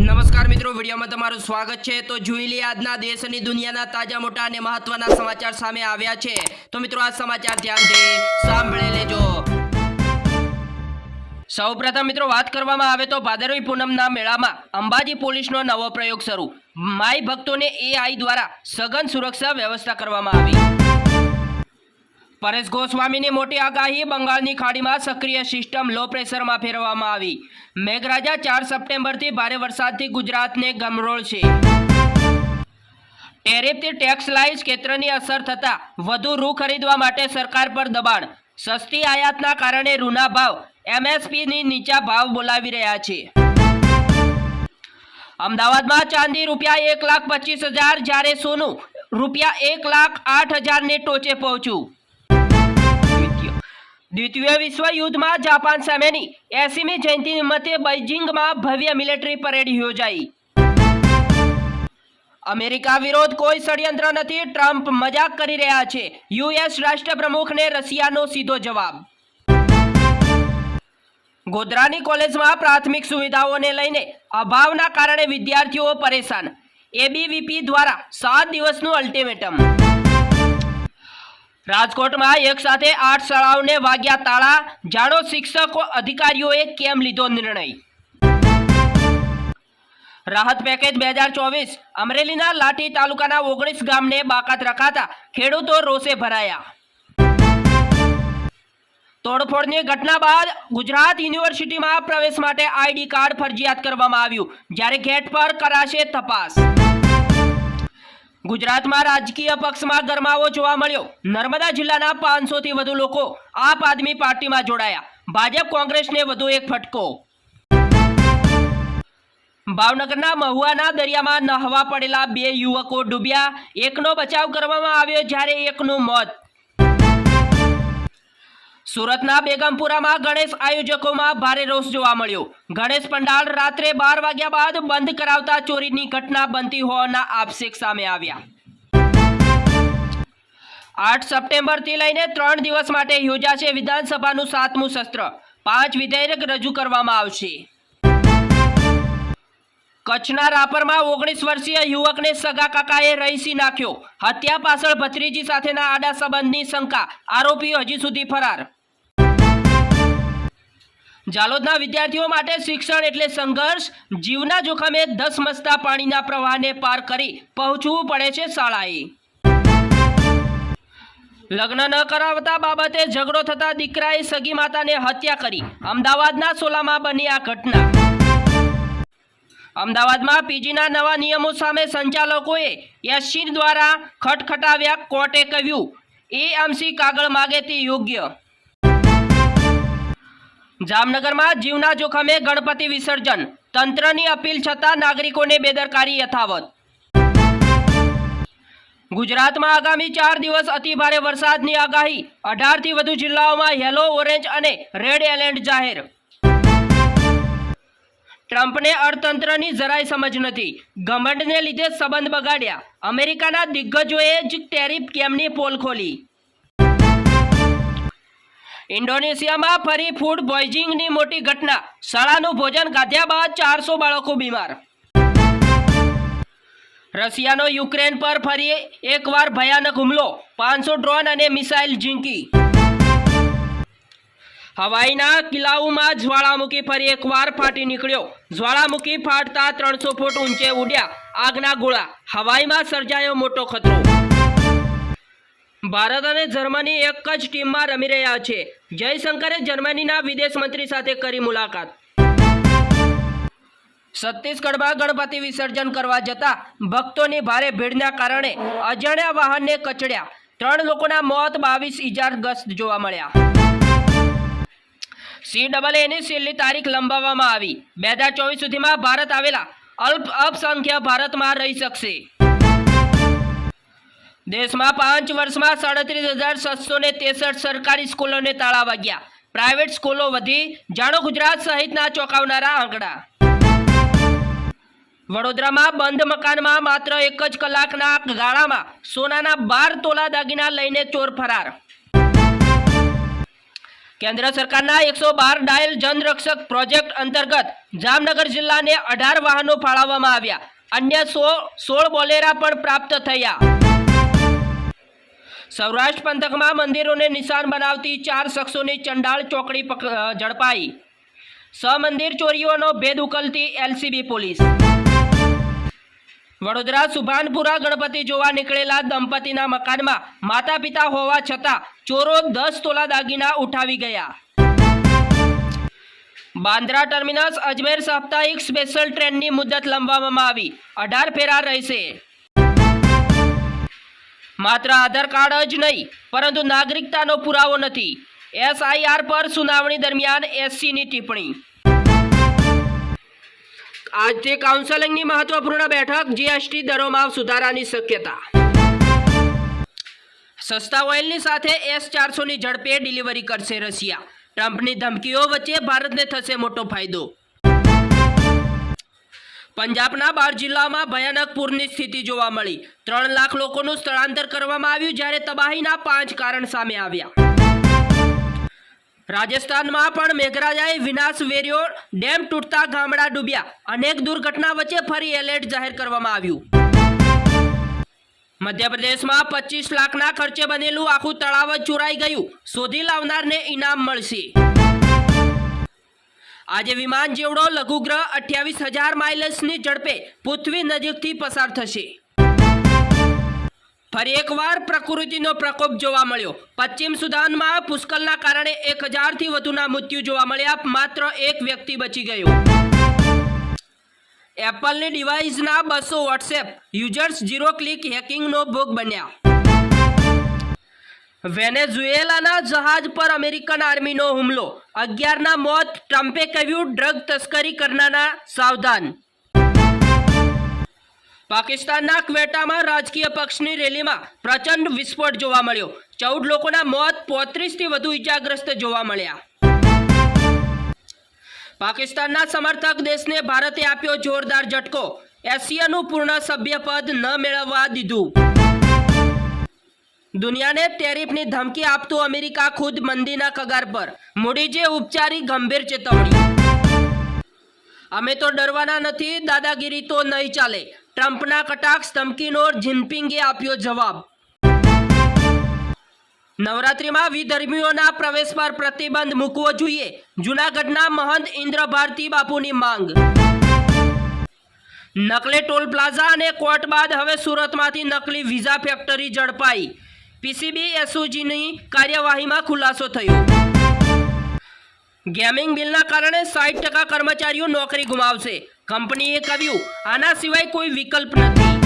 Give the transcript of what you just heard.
નમસ્કાર મિત્રો, વિડીયોમાં તમારું સ્વાગત છે. તો જોઈ લઈએ આજના દેશ અને દુનિયાના તાજા, મોટા અને મહત્વના સમાચાર સામે આવ્યા છે. તો મિત્રો, આ સમાચાર ધ્યાનથી સાંભળી લેજો. સૌપ્રથમ મિત્રો, વાત કરવામાં આવે તો ભાદરવી પૂનમના મેળામાં અંબાજી પોલીસનો નવો પ્રયોગ શરૂ. માય ભક્તોને એઆઈ દ્વારા સઘન સુરક્ષા વ્યવસ્થા કરવામાં આવી. પરેશ ગોસ્વામીની મોટી આગાહી બંગાળની ખાડીમાં સક્રિય સિસ્ટમ લો પ્રેશરમાં ફેરવવામાં આવી. મેઘરાજા ચાર સપ્ટેમ્બરથી ભારે વરસાદથી ગુજરાતને ગમરોળશે ટેરિફથી ટેક્સ લાઇસ ક્ષેત્રની અસર થતાં વધુ રૂ ખરીદવા માટે સરકાર પર દબાણ. સસ્તી આયાતના કારણે રૂના ભાવ એમએસપીની નીચા ભાવ બોલાવી રહ્યા છે. અમદાવાદમાં ચાંદી રૂપિયા એક લાખ પચીસ હજાર જ્યારે સોનું રૂપિયા એક લાખ આઠ હજારને ટોચે પહોંચ્યું. દ્વિતીય વિશ્વ યુદ્ધમાં જાપાન સામેની એસીમી જયંતિ નિમિત્તે બેઇજિંગમાં ભવ્ય મિલિટરી પરેડ યોજાઈ. અમેરિકા વિરોધ કોઈ ષડયંત્ર નથી, ટ્રમ્પ મજાક કરી રહ્યા છે. યુએસ રાષ્ટ્રપ્રમુખને રશિયાનો સીધો જવાબ. ગોધરાની કોલેજમાં પ્રાથમિક સુવિધાઓને લઈને અભાવના કારણે વિદ્યાર્થીઓ પરેશાન. એબીવીપી દ્વારા સાત દિવસનું અલ્ટિમેટમ. રાજકોટમાં એક સાથે આઠ શાળાઓને વાગ્યા તાળા. જાણો શિક્ષકો અધિકારીઓએ કેમ લીધો નિર્ણય? રાહત પેકેજ બે હજાર ચોવીસ. અમરેલીના લાઠી તાલુકાના ઓગણીસ ગામને બાકાત રખાતા ખેડૂતો રોષે ભરાયા. તોડફોડની ઘટના બાદ ગુજરાત યુનિવર્સિટીમાં પ્રવેશ માટે આઈડી કાર્ડ ફરજિયાત કરવામાં આવ્યું. જ્યારે ગેટ પર કરાશે તપાસ. ગુજરાતમાં રાજકીય પક્ષમાં ગરમાવો જોવા મળ્યો. નર્મદા જિલ્લાના પાંચસોથી વધુ લોકો આપ આદમી પાર્ટીમાં જોડાયા. ભાજપ કોંગ્રેસને વધુ એક ફટકો. ભાવનગરના મહુવાના દરિયામાં નહાવા પડેલા બે યુવકો ડૂબ્યા. એકનો બચાવ કરવામાં આવ્યો જ્યારે એકનું મોત. સુરતના બેગમપુરામાં ગણેશ આયોજકોમાં ભારે રોષ જોવા મળ્યો. ગણેશ પંડાલ રાત્રે બાર વાગ્યા બાદ બંધ કરાવતા ચોરીની ઘટના બનતી હોવાના આક્ષેપ સામે આવ્યા. આઠ સપ્ટેમ્બરથી લઈને ત્રણ દિવસ માટે યોજાશે વિધાનસભાનું સાતમું સત્ર પાંચ વિધેયક રજૂ કરવામાં આવશે. કચ્છના રાપરમાં ઓગણીસ વર્ષીય યુવકને સગા કાકાએ રહીસી નાખ્યો. હત્યા પાછળ ભત્રીજી સાથેના આડા સંબંધની શંકા. આરોપી હજી સુધી ફરાર. જાલોદના વિદ્યાર્થીઓ માટે શિક્ષણ એટલે સંઘર્ષ. જીવના જોખમે દસ મસ્તા પાણીના પ્રવાહને પાર કરી પહોંચવું પડે છે શાળાએ. લગ્ન ન કરાવતા બાબતે ઝઘડો થતા દીકરાએ સગી માતાને હત્યા કરી. અમદાવાદના સોલામાં બની આ ઘટના. અમદાવાદમાં પીજીના નવા નિયમો સામે સંચાલકોએ એસસી દ્વારા ખટખટાવ્યા કોર્ટે કહ્યું એએમસી કાગળ માગે તે યોગ્ય. જામનગરમાં જીવના જોખમે ગણપતિ વિસર્જન. તંત્રની અપીલ છતાં નાગરિકોને બેદરકારી યથાવત. ગુજરાતમાં આગામી ચાર દિવસ અતિભારે વરસાદની આગાહી. અઢારથી વધુ જિલ્લાઓમાં યલો, ઓરેન્જ અને રેડ એલર્ટ જાહેર. ટ્રમ્પને અર્થતંત્રની જરાય સમજ નથી. ઘમંડને લીધે સંબંધ બગાડ્યા. અમેરિકાના દિગ્ગજોએ જ ટેરિફ કેમની પોલ ખોલી. ઇન્ડોનેશિયામાં ફરી ફૂડ પોઈઝિંગની મોટી ઘટના. શાળાનું ભોજન ખાધ્યા બાદ ચારસો બાળકો બીમાર. રશિયાનો યુક્રેન પર ફરી એકવાર ભયાનક હુમલો. પાંચસો ડ્રોન અને મિસાઇલ ઝીંકી. હવાઈના કિલ્લાઓમાં જ્વાળામુખી ફરી એકવાર ફાટી નીકળ્યો. જ્વાળામુખી ફાટતા ત્રણસો ફૂટ ઊંચે ઉડ્યા. આગના ગોળા. હવાઈમાં સર્જાયો મોટો ખતરો. ભારત અને જર્મની એક જ ટીમમાં રમી રહ્યા છે. જયશંકરે જર્મનીના વિદેશ મંત્રી સાથે કરી મુલાકાત. છત્તીસગઢમાં ગણપતિ વિસર્જન કરવા જતા ભક્તોની ભારે ભીડના કારણે અજાણ્યા વાહનને કચડ્યા. ત્રણ લોકોના મોત, બાવીસ ઇજાગ્રસ્ત જોવા મળ્યા. સી ડબલ એની છેલ્લી તારીખ લંબાવવામાં આવી. બે હજાર ચોવીસ સુધીમાં ભારત આવેલા અલ્પ અલ્પસંખ્ય ભારતમાં રહી શકશે. દેશમાં પાંચ વર્ષમાં સાડત્રીસ હજાર સાતસો ને ત્રેસઠ સરકારી સ્કૂલોને તાળા વાગ્યા. પ્રાઇવેટ સ્કૂલો વધી. જાણો ગુજરાત સહિતના ચોંકાવનારા આંકડા. વડોદરામાં બંધ મકાનમાં માત્ર એક જ કલાકના ગાળામાં સોનાના બાર તોલા દાગીના લઈને ચોર ફરાર. કેન્દ્ર સરકારના એકસો બાર ડાયલ જનરક્ષક પ્રોજેક્ટ અંતર્ગત જામનગર જિલ્લાને અઢાર વાહનો ફાળવવામાં આવ્યા. અન્ય સો સોળ બોલેરા પણ પ્રાપ્ત થયા. સૌરાષ્ટ્ર પંથકમાં મંદિરોને નિશાન બનાવતી ચાર શખ્સોની ચંડાળ ચોકડી ઝડપાઈ. સમંદિર ચોરીઓનો ભેદ ઉકલતી એલસીબી પોલીસ. વડોદરા સુભાનપુરા ગણપતિ જોવા નીકળેલા દંપતીના મકાનમાં માતા પિતા હોવા છતાં ચોરો દસ તોલા દાગીના ઉઠાવી ગયા. બાંદ્રા ટર્મિનસ અજમેર સાપ્તાહિક સ્પેશિયલ ટ્રેનની મુદત લંબાવવામાં આવી. અઢાર ફેરા રહેશે. માત્ર આધાર કાર્ડ જ નહીં, પરંતુ નાગરિકતાનો પુરાવો નથી. એસઆઈઆર પર સુનાવણી દરમિયાન એસસીની ટિપ્પણી. આજથી કાઉન્સેલિંગની મહત્વપૂર્ણ બેઠક જીએસટી દરોમાં સુધારાની શક્યતા. સસ્તા ઓઇલની સાથે એસ ચારસોની ઝડપે ડિલિવરી કરશે રશિયા. ટ્રમ્પની ધમકીઓ વચ્ચે ભારતને થશે મોટો ફાયદો. પંજાબના બાર જિલ્લામાં ભયાનક પૂરની સ્થિતિ જોવા મળી. ત્રણ લાખ લોકોનું સ્થળાંતર કરવામાં આવ્યું જ્યારે તબાહીના પાંચ કારણ સામે આવ્યા. રાજસ્થાનમાં પણ મેઘરાજાએ વિનાશ વેર્યો ડેમ તૂટતા ગામડા ડૂબ્યા. અનેક દુર્ઘટના વચ્ચે ફરી એલર્ટ જાહેર કરવામાં આવ્યું. મધ્યપ્રદેશમાં પચીસ લાખના ખર્ચે બનેલું આખું તળાવ ચોરાઈ ગયું. શોધી લાવનારને ઇનામ મળશે. આજે વિમાન જેવડો લઘુગ્રહ અઠ્યાવીસ હજાર માઇલ્સની ઝડપે પૃથ્વી નજીકથી પસાર થશે. ફરી એકવાર પ્રકૃતિનો પ્રકોપ જોવા મળ્યો. પશ્ચિમ સુદાનમાં પુષ્કળના કારણે એક હજારથી વધુના મૃત્યુ જોવા મળ્યા. માત્ર એક વ્યક્તિ બચી ગયો. એપલની ડિવાઇસના બસો વોટ્સએપ યુઝર્સ ઝીરો ક્લિક હેકિંગનો ભોગ બન્યા. વેનેઝુએલાના જહાજ પર અમેરિકન આર્મીનો હુમલો. અગિયારના મોત, ટ્રમ્પે કહ્યું, ડ્રગ તસ્કરી કરનારા સાવધાન. પાકિસ્તાનના ક્વેટામાં રાજકીય પક્ષની રેલીમાં પ્રચંડ વિસ્ફોટ જોવા મળ્યો. ચૌદ લોકોના મોત, પોત્રીસથી વધુ ઇજાગ્રસ્ત જોવા મળ્યા. પાકિસ્તાનના સમર્થક દેશને ભારતે આપ્યો જોરદાર ઝટકો. એશિયાનું પૂર્ણ સભ્યપદ ન મેળવવા દીધું. દુનિયાને ટેરિફની ધમકી આપતું અમેરિકા ખુદ મંદીના કગાર પર. મૂડીજે ઉપચારી ગંભીર ચેતવણી. અમે તો ડરવાના નથી, દાદાગીરી તો નહીં ચાલે. ટ્રમ્પના કટાક્ષ ધમકીનો જિનપિંગે આપ્યો જવાબ. નવરાત્રિમાં વિધર્મીઓના પ્રવેશ પર પ્રતિબંધ મૂકવો જોઈએ. જૂનાગઢના મહંત ઇન્દ્ર ભારતી બાપુની માંગ. નકલી ટોલ પ્લાઝા અને કોર્ટ બાદ હવે સુરતમાંથી નકલી વિઝા ફેક્ટરી ઝડપાઈ. પીસીબી એસઓજીની કાર્યવાહીમાં ખુલાસો થયો. ગેમિંગ બિલના કારણે સાઠ ટકા કર્મચારીઓ નોકરી ગુમાવશે. કંપનીએ કહ્યું, આના સિવાય કોઈ વિકલ્પ નથી.